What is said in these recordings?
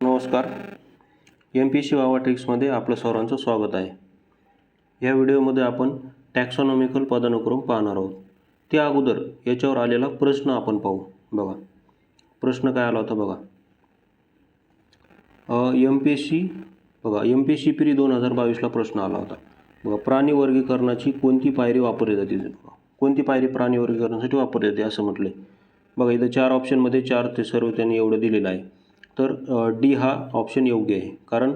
नमस्कार. M P C वावा ट्रिक्समध्ये आपलं सर्वांचं स्वागत आहे. या व्हिडिओमध्ये आपण टॅक्सॉनॉमिकल पदानुक्रम पाहणार आहोत. त्या अगोदर याच्यावर आलेला प्रश्न आपण पाहू. बघा. प्रश्न काय आला होता बघा. एम पी एस सी बघा एम पी एस सी पिरी दोन हजार बावीसला प्रश्न आला होता. बघा प्राणी वर्गीकरणाची कोणती पायरी वापरली जाते? कोणती पायरी प्राणी वर्गीकरणासाठी वापरली जाते असं म्हटलं आहे बघा इथं चार ऑप्शनमध्ये चार ते सर्व त्यांनी एवढं दिलेलं आहे. तर डी हा ऑप्शन योग्य आहे. कारण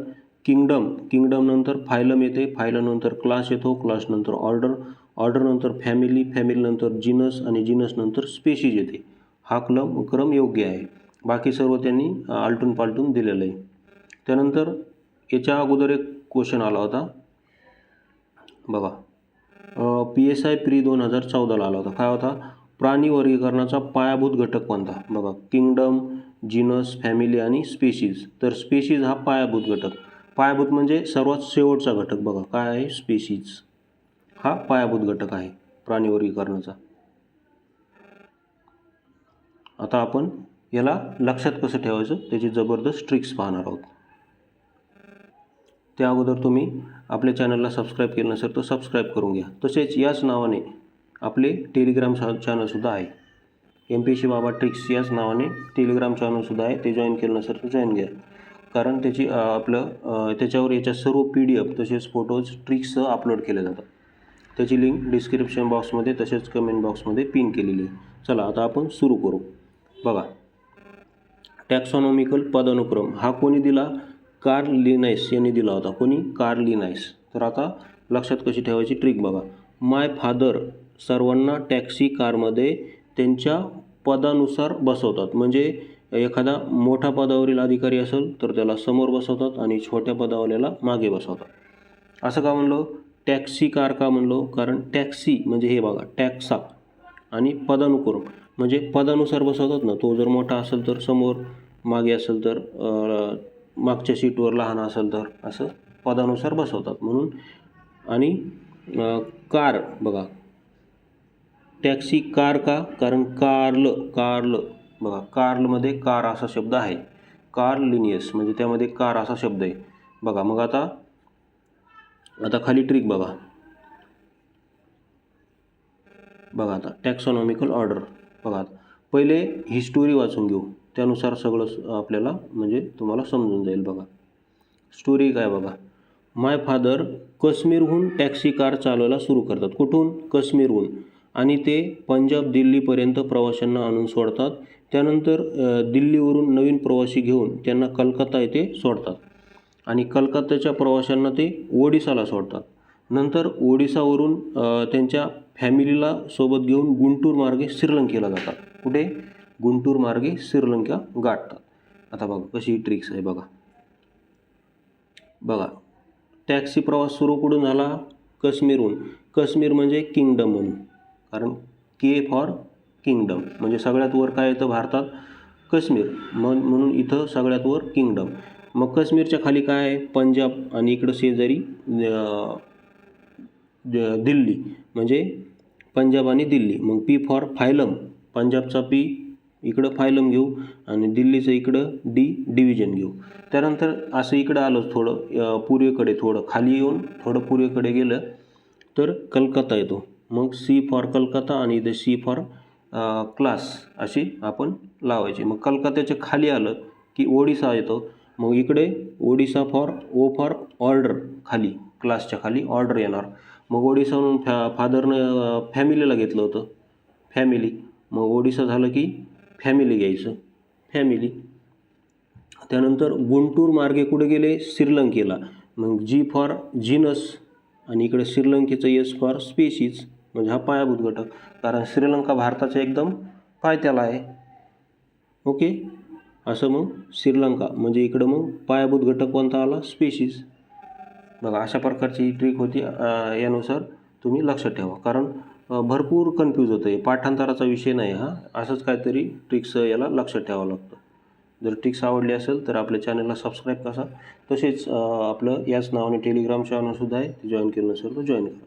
किंगडम किंगडमनंतर फायलम येते फायलमनंतर क्लास येतो क्लासनंतर ऑर्डर ऑर्डरनंतर फॅमिली फॅमिलीनंतर जिनस आणि जिनसनंतर स्पेशीज येते. हा क्लम क्रम योग्य आहे. बाकी सर्व त्यांनी आलटून पालटून दिलेलं आहे. त्यानंतर याच्या अगोदर एक क्वेश्चन आला होता. बघा. पी एस आय प्री दोन हजार चौदाला आला होता. काय होता? प्राणी वर्गीकरणाचा पायाभूत घटक कोणता बघा किंगडम जिनस फॅमिली आणि स्पेशीज तर स्पेशीज हा पायाभूत घटक. पायाभूत म्हणजे सर्वात शेवटचा घटक. बघा काय आहे? स्पेशीज हा पायाभूत घटक आहे प्राणी वर्गीकरणाचा. आता आपण याला लक्षात कसं ठेवायचं? त्याची जबरदस्त ट्रिक्स पाहणार आहोत. त्या अगोदर तुम्ही आपल्या चॅनलला सबस्क्राईब केलं नसेल तर सबस्क्राईब करून घ्या. तसेच याच नावाने आपले टेलिग्राम चॅनलसुद्धा आहे. M P C Baba tricks याच नावाने टेलिग्राम चॅनलसुद्धा आहे. ते जॉईन केलं नसेल तर जॉईन घ्या. कारण त्याची आपलं त्याच्यावर याच्या सर्व पी डी एफ तसेच फोटोज ट्रिक्ससह अपलोड केले जातात. त्याची लिंक डिस्क्रिप्शन बॉक्समध्ये तसेच कमेंट बॉक्समध्ये पिन केलेली आहे. चला आता आपण सुरू करू. बघा. टॅक्सॉनॉमिकल पदानुक्रम. हा कोणी दिला? कार्ल लिनाईस यांनी दिला होता. कोणी? कार्ल लिनाईस तर आता लक्षात कशी ठेवायची ट्रिक बघा. माय फादर सर्वांना टॅक्सी कारमध्ये त्यांच्या पदानुसार बसवतात. म्हणजे एखादा मोठा पदावरील अधिकारी असेल तर त्याला समोर बसवतात आणि छोट्या पदावाल्याला मागे बसवतात. असं का म्हणलो? टॅक्सी कार का म्हणलो? कारण टॅक्सी म्हणजे हे बघा टॅक्सा आणि पदानुक्रम. म्हणजे पदानुसार बसवतात ना तो जर मोठा असेल तर समोर मागे असेल तर मागच्या सीटवर लहान असेल तर असं पदानुसार बसवतात. म्हणून आणि कार बघा टॅक्सी कार का? कारण कार्ल कार्ल. बघा कार्लमध्ये कार असा शब्द आहे. कार लिनियस म्हणजे त्यामध्ये कार असा शब्द आहे. बघा मग आता आता खाली ट्रिक बघा. बघा आता टॅक्सॉनॉमिकल ऑर्डर बघा आता. पहिले हिस्टोरी वाचून घेऊ. त्यानुसार सगळं आपल्याला म्हणजे तुम्हाला समजून जाईल बघा. स्टोरी काय बघा? माय फादर काश्मीरहून टॅक्सी कार चालवायला सुरू करतात. कुठून? काश्मीरहून. आणि ते पंजाब दिल्लीपर्यंत प्रवाशांना आणून सोडतात. त्यानंतर दिल्लीवरून नवीन प्रवासी घेऊन त्यांना कलकत्ता येथे सोडतात. आणि कलकत्त्याच्या प्रवाशांना ते ओडिसाला सोडतात. नंतर ओडिसावरून त्यांच्या फॅमिलीला सोबत घेऊन गुंटूर मार्गे श्रीलंकेला जातात. कुठे? गुंटूर मार्गे श्रीलंका गाठतात. आता बघा कशी ट्रिक्स आहे बघा. बघा टॅक्सी प्रवास सुरू कुठून झाला? काश्मीरहून. काश्मीर म्हणजे किंगडम म्हणून. कारण के फॉर किंगडम म्हणजे सगळ्यात वर काय येतं भारतात? काश्मीर. म्हण म्हणून इथं सगळ्यात वर किंगडम मग काश्मीरच्या खाली काय आहे? पंजाब आणि इकडं शेजारी दिल्ली. म्हणजे पंजाब आणि दिल्ली. मग पी फॉर फायलम पंजाबचा पी इकडं फायलम घेऊ आणि दिल्लीचं इकडं डी डिव्हिजन घेऊ. त्यानंतर असं इकडं आलं थोडं पूर्वेकडे थोडं. खाली येऊन थोडं पूर्वेकडे गेलं तर कलकत्ता येतो. मग सी फॉर कलकत्ता आणि द सी फॉर क्लास अशी आपण लावायची. मग कलकत्त्याच्या खाली आलं की ओडिसा येतो. मग इकडे Odisha for O for order खाली क्लासच्या खाली ऑर्डर येणार. मग ओडिसाहून फॅ फादरनं फॅमिलीला घेतलं होतं. फॅमिली मग ओडिसा झालं की फॅमिली घ्यायचं. फॅमिली त्यानंतर गुंटूर मार्गे कुठे गेले? श्रीलंकेला. मग जी फॉर जिनस आणि इकडे श्रीलंकेचं एस फॉर स्पेशीज म्हणजे हा पायाभूत घटक कारण श्रीलंका भारताच्या एकदम पायथ्याला आहे. ओके? असं मग श्रीलंका म्हणजे इकडं मग पायाभूत घटक कोणता आला? स्पेशीज बघा अशा प्रकारची ही ट्रिक होती. यानुसार तुम्ही लक्षात ठेवा. कारण भरपूर कन्फ्यूज होतं आहे पाठांतराचा विषय नाही हा. असंच काहीतरी ट्रिक्स याला लक्षात ठेवावं लागतं. जर ट्रिक्स आवडली असेल तर आपल्या चॅनलला सबस्क्राईब करा. तसेच आपलं याच नावाने टेलिग्राम चॅनलसुद्धा आहे. ते जॉईन केलं नसेल तर जॉईन करा.